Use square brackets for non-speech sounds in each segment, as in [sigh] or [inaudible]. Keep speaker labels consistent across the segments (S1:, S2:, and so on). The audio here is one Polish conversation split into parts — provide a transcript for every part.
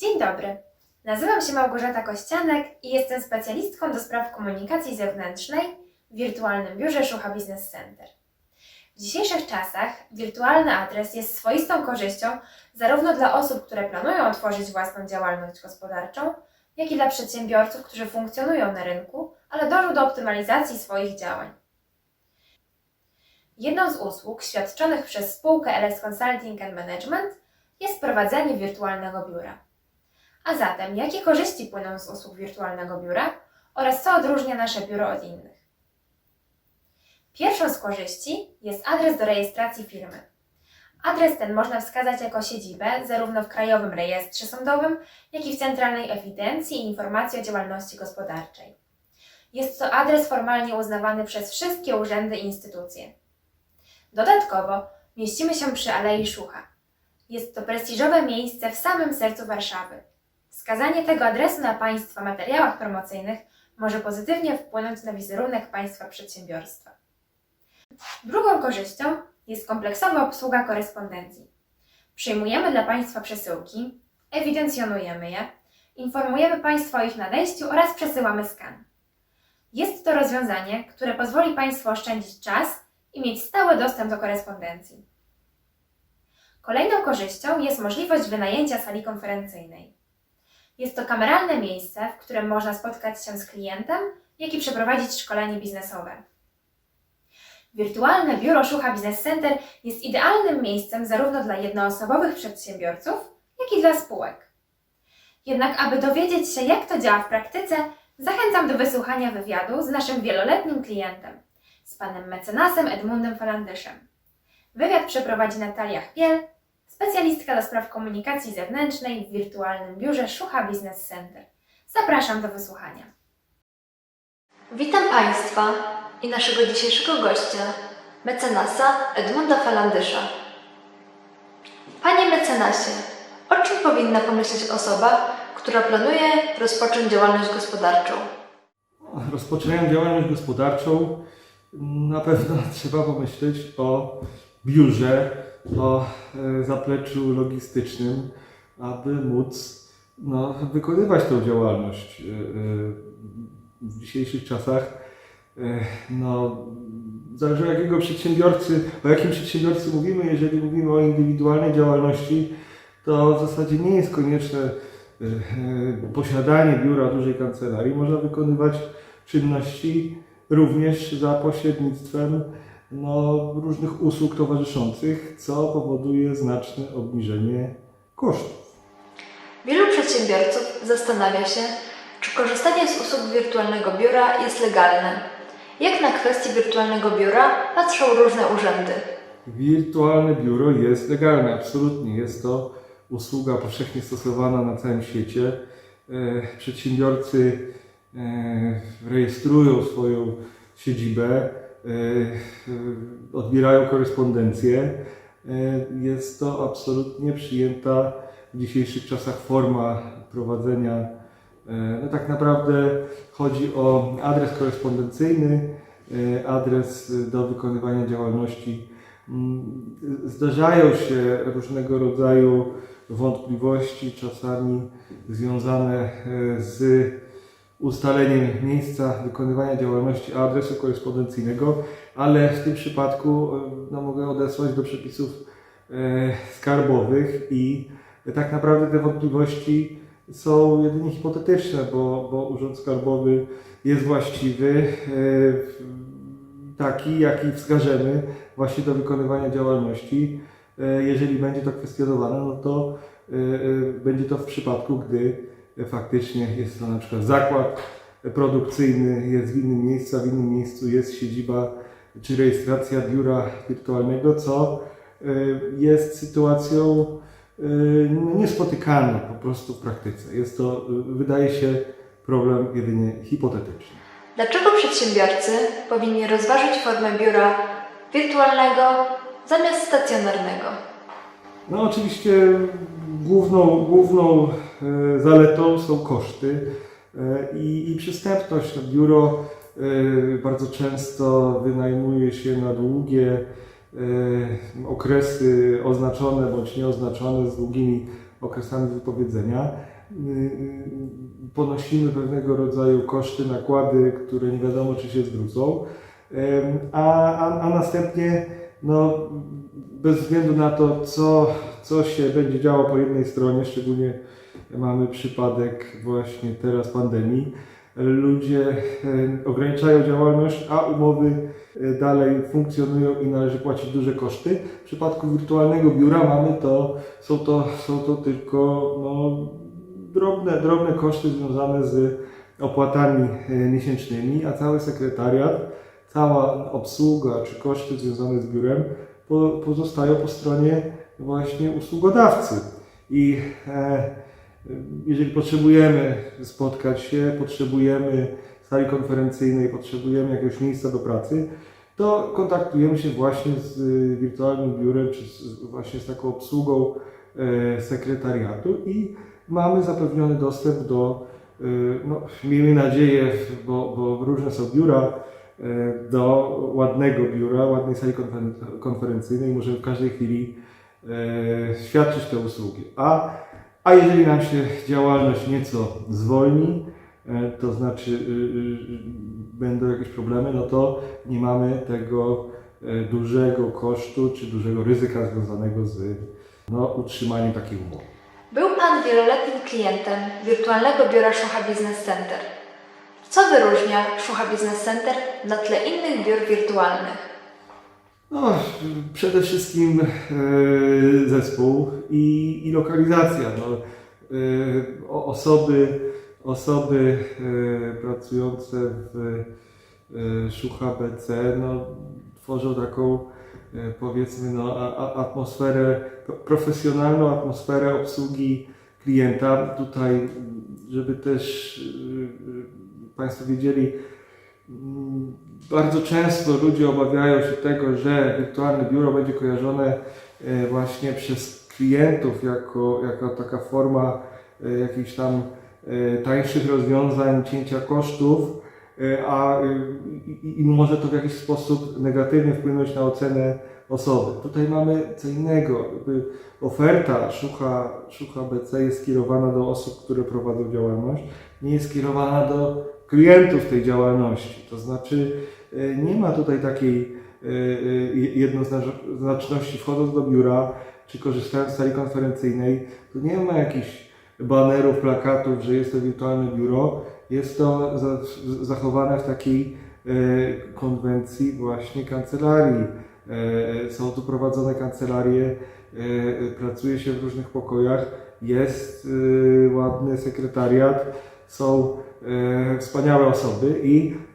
S1: Dzień dobry. Nazywam się Małgorzata Kościanek i jestem specjalistką do spraw komunikacji zewnętrznej w wirtualnym biurze Szucha Business Center. W dzisiejszych czasach wirtualny adres jest swoistą korzyścią zarówno dla osób, które planują otworzyć własną działalność gospodarczą, jak i dla przedsiębiorców, którzy funkcjonują na rynku, ale dążą do optymalizacji swoich działań. Jedną z usług świadczonych przez spółkę LS Consulting and Management jest prowadzenie wirtualnego biura. A zatem, jakie korzyści płyną z usług wirtualnego biura oraz co odróżnia nasze biuro od innych? Pierwszą z korzyści jest adres do rejestracji firmy. Adres ten można wskazać jako siedzibę zarówno w Krajowym Rejestrze Sądowym, jak i w Centralnej Ewidencji i Informacji o Działalności Gospodarczej. Jest to adres formalnie uznawany przez wszystkie urzędy i instytucje. Dodatkowo mieścimy się przy Alei Szucha. Jest to prestiżowe miejsce w samym sercu Warszawy. Wskazanie tego adresu na Państwa materiałach promocyjnych może pozytywnie wpłynąć na wizerunek Państwa przedsiębiorstwa. Drugą korzyścią jest kompleksowa obsługa korespondencji. Przyjmujemy dla Państwa przesyłki, ewidencjonujemy je, informujemy Państwa o ich nadejściu oraz przesyłamy skan. Jest to rozwiązanie, które pozwoli Państwu oszczędzić czas i mieć stały dostęp do korespondencji. Kolejną korzyścią jest możliwość wynajęcia sali konferencyjnej. Jest to kameralne miejsce, w którym można spotkać się z klientem, jak i przeprowadzić szkolenie biznesowe. Wirtualne biuro Szucha Business Center jest idealnym miejscem zarówno dla jednoosobowych przedsiębiorców, jak i dla spółek. Jednak, aby dowiedzieć się, jak to działa w praktyce, zachęcam do wysłuchania wywiadu z naszym wieloletnim klientem, z panem mecenasem Edmundem Falandyszem. Wywiad przeprowadzi Natalia Chmiel, specjalistka do spraw komunikacji zewnętrznej w wirtualnym biurze Szucha Business Center. Zapraszam do wysłuchania.
S2: Witam Państwa i naszego dzisiejszego gościa, mecenasa Edmunda Falandysza. Panie mecenasie, o czym powinna pomyśleć osoba, która planuje rozpocząć działalność gospodarczą?
S3: Rozpoczynając działalność gospodarczą, na pewno [laughs] trzeba pomyśleć o biurze, o e, zapleczu logistycznym, aby móc no, wykonywać tą działalność. E, e, W dzisiejszych czasach no, zależy jakiego przedsiębiorcy, o jakim przedsiębiorcy mówimy, jeżeli mówimy o indywidualnej działalności, to w zasadzie nie jest konieczne posiadanie biura dużej kancelarii. Można wykonywać czynności również za pośrednictwem no, różnych usług towarzyszących, co powoduje znaczne obniżenie kosztów.
S2: Wielu przedsiębiorców zastanawia się, czy korzystanie z usług wirtualnego biura jest legalne. Jak na kwestię wirtualnego biura patrzą różne urzędy.
S3: Wirtualne biuro jest legalne, absolutnie. Jest to usługa powszechnie stosowana na całym świecie. E, Przedsiębiorcy e, rejestrują swoją siedzibę, odbierają korespondencję. E, Jest to absolutnie przyjęta w dzisiejszych czasach forma prowadzenia. E, No tak naprawdę chodzi o adres korespondencyjny, e, adres do wykonywania działalności Mm, Zdarzają się różnego rodzaju wątpliwości, czasami związane e, z ustaleniem miejsca wykonywania działalności adresu korespondencyjnego, ale w tym przypadku no, mogę odesłać do przepisów e, skarbowych i tak naprawdę te wątpliwości są jedynie hipotetyczne, bo, bo Urząd Skarbowy jest właściwy, e, taki jaki wskażemy właśnie do wykonywania działalności. E, Jeżeli będzie to kwestionowane, no to będzie to w przypadku, gdy faktycznie jest to na przykład zakład produkcyjny, jest w innym miejscu, a w innym miejscu jest siedziba czy rejestracja biura wirtualnego, co e, jest sytuacją e, no, niespotykaną po prostu w praktyce. Jest to, e, wydaje się, problem jedynie hipotetyczny.
S2: Dlaczego przedsiębiorcy powinni rozważyć formę biura wirtualnego zamiast stacjonarnego?
S3: No oczywiście główną, główną zaletą są koszty e, i, i przystępność. No, Biuro e, bardzo często wynajmuje się na długie e, okresy oznaczone bądź nieoznaczone z długimi okresami wypowiedzenia. Ponosimy pewnego rodzaju koszty, nakłady, które nie wiadomo czy się zwrócą, a, a, a następnie no, bez względu na to, co, co się będzie działo po jednej stronie, szczególnie mamy przypadek właśnie teraz pandemii, ludzie e, ograniczają działalność, a umowy e, dalej funkcjonują i należy płacić duże koszty. W przypadku wirtualnego biura mamy to, są to, są to tylko no, drobne, drobne koszty związane z opłatami e, miesięcznymi, a cały sekretariat, cała obsługa czy koszty związane z biurem po, pozostają po stronie właśnie usługodawcy. I e, jeżeli potrzebujemy spotkać się, potrzebujemy sali konferencyjnej, potrzebujemy jakiegoś miejsca do pracy, to kontaktujemy się właśnie z y, wirtualnym biurem, czy z, właśnie z taką obsługą e, sekretariatu i mamy zapewniony dostęp do, y, no, miejmy nadzieję, bo, bo różne są biura, e, do ładnego biura, ładnej sali konferen- konferencyjnej. Możemy w każdej chwili e, świadczyć te usługi. A a jeżeli nam się działalność nieco zwolni, e, to znaczy y, y, y, będą jakieś problemy, no to nie mamy tego e, dużego kosztu czy dużego ryzyka związanego z no, utrzymaniem takiej umowy.
S2: Był Pan wieloletnim klientem wirtualnego biura Szucha Business Center. Co wyróżnia Szucha Business Center na tle innych biur wirtualnych?
S3: No, przede wszystkim e, zespół i, i lokalizacja. No, e, osoby, osoby e, pracujące w Szucha BC no, tworzą taką powiedzmy no, atmosferę, pro- profesjonalną atmosferę obsługi klienta. Tutaj, żeby też Państwo wiedzieli, Mm, Bardzo często ludzie obawiają się tego, że wirtualne biuro będzie kojarzone e, właśnie przez klientów jako, jako taka forma e, jakichś tam e, tańszych rozwiązań, cięcia kosztów, a i, i może to w jakiś sposób negatywnie wpłynąć na ocenę osoby. Tutaj mamy co innego. Oferta Szucha, Szucha BC jest skierowana do osób, które prowadzą działalność, nie jest skierowana do klientów tej działalności. To znaczy nie ma tutaj takiej e, e, jednoznaczności wchodząc do biura czy korzystając z sali konferencyjnej, tu nie ma jakichś banerów, plakatów, że jest to wirtualne biuro. Jest to za- zachowane w takiej e, konwencji właśnie kancelarii. E, Są tu prowadzone kancelarie, e, pracuje się w różnych pokojach, jest e, ładny sekretariat, są e, wspaniałe osoby i e,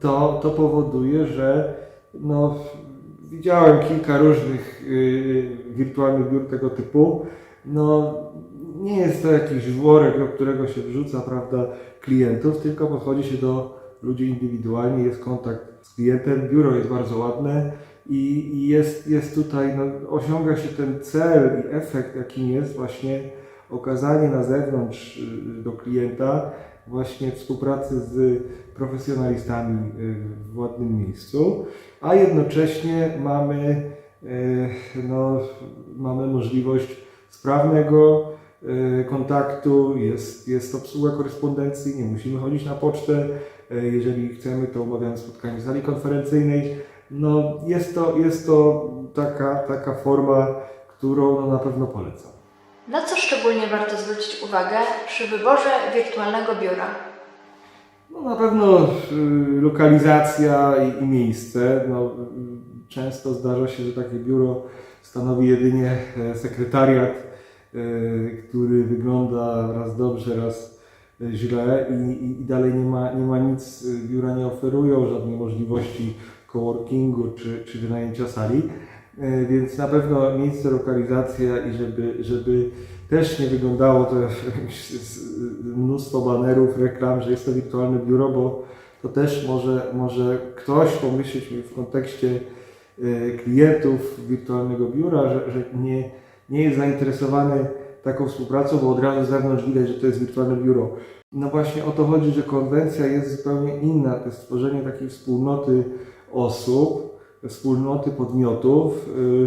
S3: to, to powoduje, że no, widziałem kilka różnych e, wirtualnych biur tego typu. No, nie jest to jakiś worek, do którego się wrzuca prawda, klientów, tylko podchodzi się do ludzi indywidualnie, jest kontakt z klientem, biuro jest bardzo ładne i, i jest, jest tutaj, no, osiąga się ten cel i efekt, jakim jest właśnie okazanie na zewnątrz y, do klienta właśnie współpracy z profesjonalistami y, w ładnym miejscu, a jednocześnie mamy, y, no, mamy możliwość sprawnego kontaktu, jest, jest obsługa korespondencji, nie musimy chodzić na pocztę, jeżeli chcemy, to umawiamy spotkanie w sali konferencyjnej. No, jest to, jest to taka, taka forma, którą no, na pewno polecam.
S2: Szczególnie warto zwrócić uwagę przy wyborze wirtualnego biura?
S3: No na pewno y, lokalizacja i, i miejsce. No, y, często zdarza się, że takie biuro stanowi jedynie e, sekretariat, e, który wygląda raz dobrze, raz e, źle i, i, i dalej nie ma, nie ma nic, y, biura nie oferują żadnej możliwości coworkingu czy, czy wynajęcia sali. Więc na pewno miejsce, lokalizacja i żeby, żeby też nie wyglądało to mnóstwo banerów, reklam, że jest to wirtualne biuro, bo to też może, może ktoś pomyśleć w kontekście e, klientów wirtualnego biura, że, że nie, nie jest zainteresowany taką współpracą, bo od razu z zewnątrz widać, że to jest wirtualne biuro. No właśnie o to chodzi, że konwencja jest zupełnie inna. To jest stworzenie takiej wspólnoty osób, wspólnoty podmiotów, y,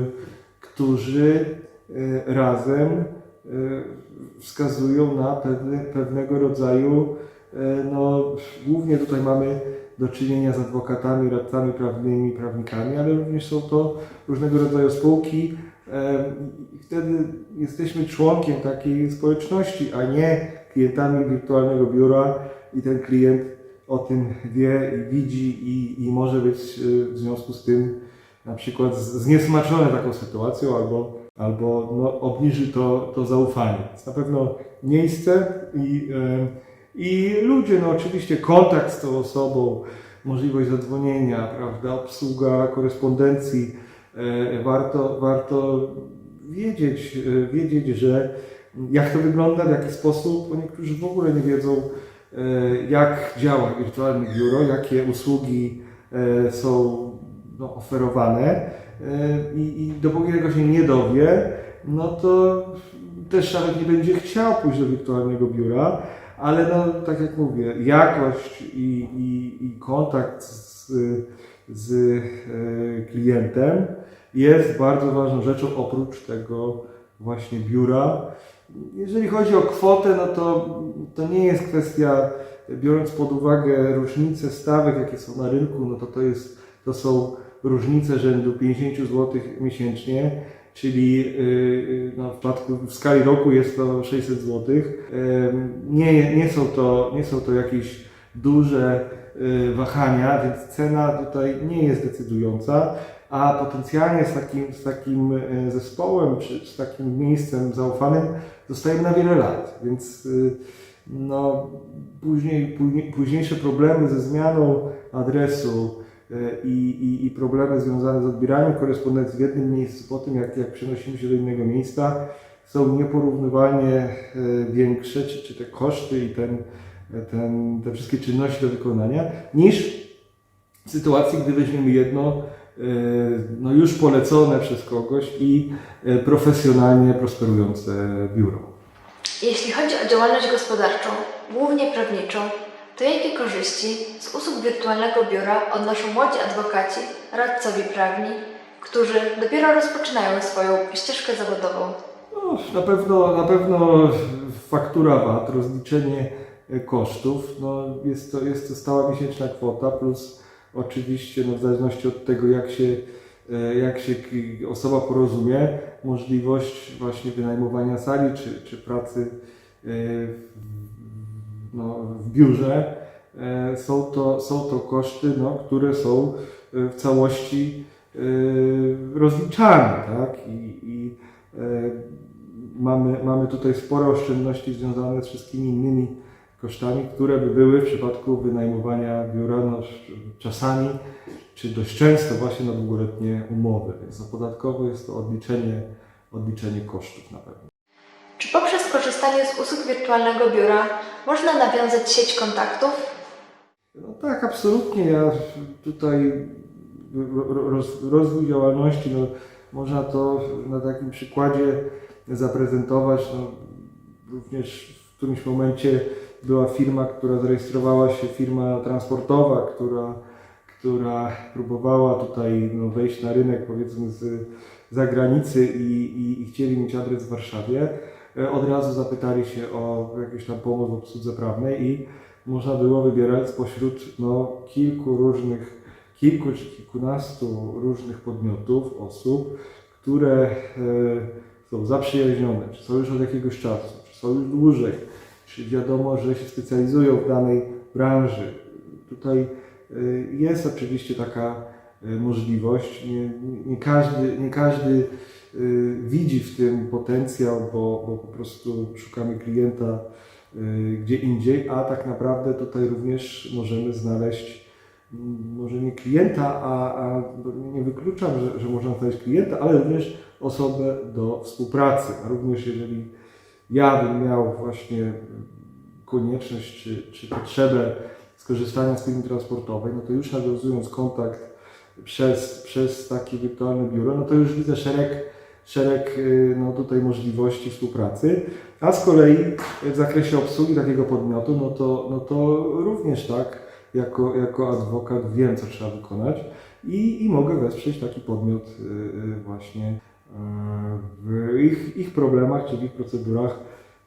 S3: którzy y, razem wskazują na pewne, pewnego rodzaju, e, no głównie tutaj mamy do czynienia z adwokatami, radcami prawnymi, prawnikami, ale również są to różnego rodzaju spółki. I wtedy jesteśmy członkiem takiej społeczności, a nie klientami wirtualnego biura i ten klient o tym wie i widzi i, i może być w związku z tym na przykład zniesmaczony taką sytuacją albo, albo no, obniży to, to zaufanie. Więc na pewno miejsce i, i ludzie, no oczywiście kontakt z tą osobą, możliwość zadzwonienia, prawda, obsługa korespondencji. E, Warto, warto wiedzieć, e, wiedzieć, że jak to wygląda, w jaki sposób, bo niektórzy w ogóle nie wiedzą, e, jak działa wirtualne biuro, jakie usługi są no, oferowane i, i dopóki tego się nie dowie, no to też nawet nie będzie chciał pójść do wirtualnego biura, ale no, tak jak mówię, jakość i, i, i kontakt z, z e, klientem jest bardzo ważną rzeczą oprócz tego właśnie biura. Jeżeli chodzi o kwotę, no to to nie jest kwestia, biorąc pod uwagę różnice stawek, jakie są na rynku, no to to, jest, to są różnice rzędu 50 zł miesięcznie, czyli yy, no, w, przypadku, w skali roku jest to 600 zł. Nie, nie, są to, nie są to jakieś duże yy, wahania, więc cena tutaj nie jest decydująca, a potencjalnie z takim, z takim yy, zespołem czy z takim miejscem zaufanym zostajemy na wiele lat, więc no, później, później, późniejsze problemy ze zmianą adresu i, i, i problemy związane z odbieraniem korespondencji w jednym miejscu po tym, jak, jak przenosimy się do innego miejsca, są nieporównywalnie e, większe, czy, czy te koszty i ten, ten, te wszystkie czynności do wykonania, niż w sytuacji, gdy weźmiemy jedno e, no już polecone przez kogoś i e, profesjonalnie prosperujące biuro.
S2: Jeśli chodzi o działalność gospodarczą, głównie prawniczą, to jakie korzyści z usług wirtualnego biura odnoszą młodzi adwokaci, radcowie prawni, którzy dopiero rozpoczynają swoją ścieżkę zawodową?
S3: No, na pewno, na pewno faktura VAT, rozliczenie kosztów, no jest, to, jest to stała miesięczna kwota, plus oczywiście no, w zależności od tego, jak się, e, jak się osoba porozumie, możliwość właśnie wynajmowania sali czy, czy pracy e, w- no, w biurze. E, Są to, są to koszty, no, które są e, w całości e, rozliczane, tak? I, i mamy, mamy tutaj spore oszczędności związane z wszystkimi innymi kosztami, które by były w przypadku wynajmowania biura no, czasami, czy dość często właśnie na długoletnie umowy. Więc no, podatkowo jest to odliczenie, odliczenie kosztów na pewno.
S2: Czy poprzez korzystanie z usług wirtualnego biura można nawiązać sieć kontaktów?
S3: No tak, absolutnie. Ja tutaj ro- roz, rozwój działalności, no, można to na takim przykładzie zaprezentować. No, również w którymś momencie była firma, która zarejestrowała się, firma transportowa, która, która próbowała tutaj no, wejść na rynek powiedzmy z zagranicy i, i, i chcieli mieć adres w Warszawie. E, Od razu zapytali się o jakąś tam pomoc w obsłudze prawnej i można było wybierać spośród no, kilku różnych, kilku czy kilkunastu różnych podmiotów, osób, które e, są zaprzyjaźnione, czy są już od jakiegoś czasu, czy są już dłużej, czy wiadomo, że się specjalizują w danej branży. Tutaj e, jest oczywiście taka możliwość. Nie, nie, każdy, nie każdy widzi w tym potencjał, bo, bo po prostu szukamy klienta y, gdzie indziej, a tak naprawdę tutaj również możemy znaleźć mm, może nie klienta, a, a nie wykluczam, że, że można znaleźć klienta, ale również osobę do współpracy. A również jeżeli ja bym miał właśnie konieczność czy, czy potrzebę skorzystania z firmy transportowej, no to już nawiązując kontakt przez, przez takie wirtualne biuro, no to już widzę szereg, szereg y, no tutaj możliwości współpracy. A z kolei w zakresie obsługi takiego podmiotu, no to, no to również tak, jako, jako adwokat wiem, co trzeba wykonać i, i mogę wesprzeć taki podmiot y, y, właśnie w ich, ich problemach czy w ich procedurach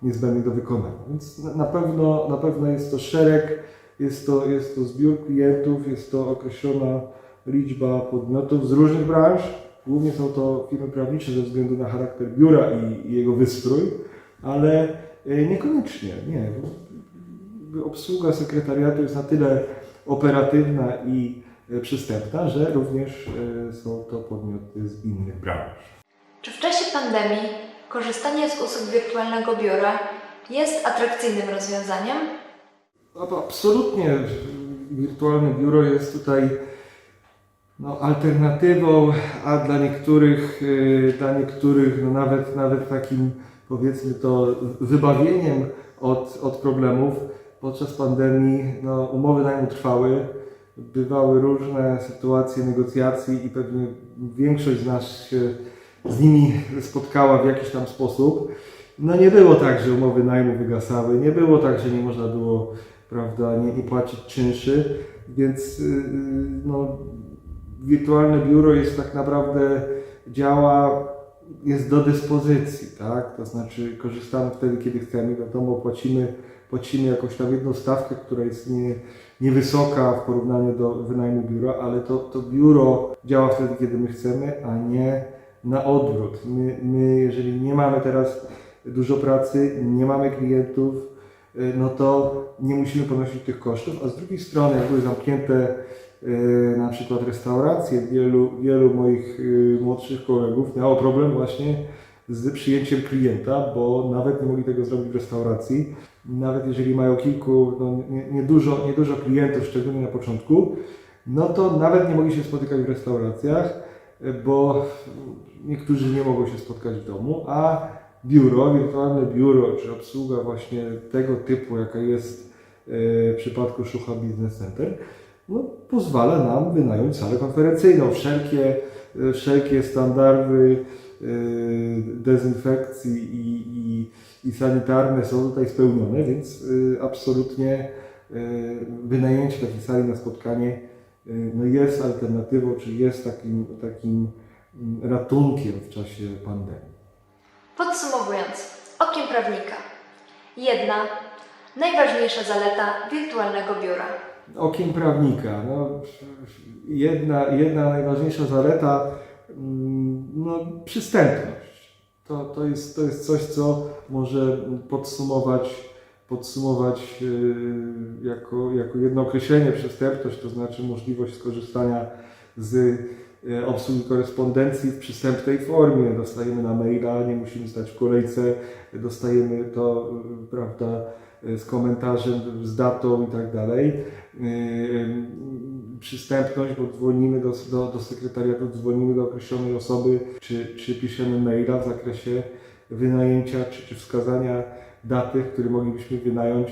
S3: niezbędnych do wykonania. Więc na pewno, na pewno jest to szereg, jest to, jest to zbiór klientów, jest to określona liczba podmiotów z różnych branż. Głównie są to firmy prawnicze ze względu na charakter biura i, i jego wystrój, ale e, niekoniecznie, nie. Obsługa sekretariatu jest na tyle operatywna i e, przystępna, że również e, są to podmioty z innych branż.
S2: Czy w czasie pandemii korzystanie z usług wirtualnego biura jest atrakcyjnym rozwiązaniem?
S3: No absolutnie wirtualne biuro jest tutaj no, alternatywą, a dla niektórych, y, dla niektórych no, nawet, nawet takim powiedzmy to wybawieniem od, od problemów. Podczas pandemii no, umowy najmu trwały, bywały różne sytuacje negocjacji i pewnie większość z nas się z nimi spotkała w jakiś tam sposób. No nie było tak, że umowy najmu wygasały, nie było tak, że nie można było prawda, nie, nie płacić czynszy, więc yy, no, wirtualne biuro jest tak naprawdę działa, jest do dyspozycji, tak? To znaczy korzystamy wtedy, kiedy chcemy, wiadomo, płacimy, płacimy jakąś tam jedną stawkę, która jest nie, niewysoka w porównaniu do wynajmu biura, ale to, to biuro działa wtedy, kiedy my chcemy, a nie na odwrót. My, my jeżeli nie mamy teraz dużo pracy, nie mamy klientów, y, no to nie musimy ponosić tych kosztów, a z drugiej strony, jak były zamknięte na przykład restauracje, wielu, wielu moich y, młodszych kolegów miało problem właśnie z przyjęciem klienta, bo nawet nie mogli tego zrobić w restauracji. Nawet jeżeli mają kilku, no nie- niedużo nie dużo klientów, szczególnie na początku, no to nawet nie mogli się spotykać w restauracjach, y, bo niektórzy nie mogą się spotkać w domu, a biuro, wirtualne biuro, czy obsługa właśnie tego typu, jaka jest e, w przypadku Szucha Business Center, no, pozwala nam wynająć salę konferencyjną. Wszelkie, e, wszelkie standardy e, dezynfekcji i, i, i sanitarne są tutaj spełnione, więc e, absolutnie wynajęcie takiej sali na spotkanie no jest alternatywą, czy jest takim, takim mm, ratunkiem w czasie pandemii.
S2: Podsumowując, okiem prawnika. Jedna najważniejsza zaleta wirtualnego biura.
S3: Okiem prawnika. No, jedna, jedna najważniejsza zaleta, mm, no, przystępność. To, to, jest, to jest coś, co może podsumować, podsumować yy, jako, jako jedno określenie przystępność, to znaczy możliwość skorzystania z e, obsługi korespondencji w przystępnej formie. Dostajemy na maila, nie musimy stać w kolejce, dostajemy to, y, prawda, z komentarzem, z datą i tak dalej. Yy, Przystępność, bo dzwonimy do, do, do sekretariatu, dzwonimy do określonej osoby, czy, czy piszemy maila w zakresie wynajęcia, czy, czy wskazania daty, w której moglibyśmy wynająć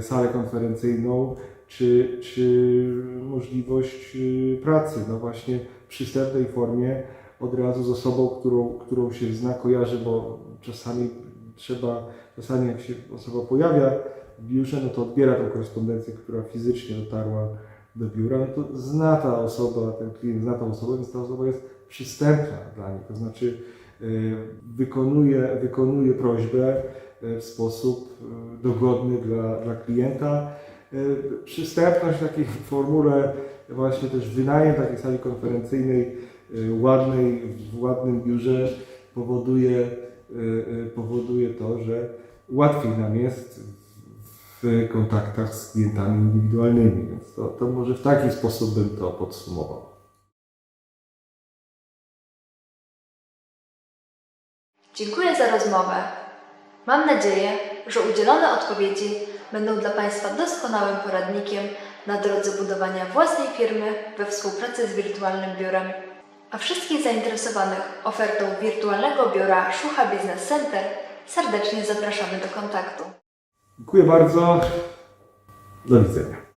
S3: salę konferencyjną, czy, czy możliwość pracy, no właśnie w przystępnej formie, od razu z osobą, którą, którą się zna, kojarzy, bo czasami trzeba, czasami jak się osoba pojawia w biurze, no to odbiera tą korespondencję, która fizycznie dotarła do biura, no to zna ta osoba, ten klient zna tą osobę, więc ta osoba jest przystępna dla niej, to znaczy yy, wykonuje, wykonuje prośbę yy, w sposób yy, dogodny dla, dla klienta. Przystępność w takiej formule właśnie też wynajem takiej sali konferencyjnej ładnej, w ładnym biurze powoduje, powoduje to, że łatwiej nam jest w kontaktach z klientami indywidualnymi, więc to, to może w taki sposób bym to podsumował.
S2: Dziękuję za rozmowę. Mam nadzieję, że udzielone odpowiedzi będą dla Państwa doskonałym poradnikiem na drodze budowania własnej firmy we współpracy z wirtualnym biurem. A wszystkich zainteresowanych ofertą wirtualnego biura Szucha Business Center serdecznie zapraszamy do kontaktu.
S3: Dziękuję bardzo. Do widzenia.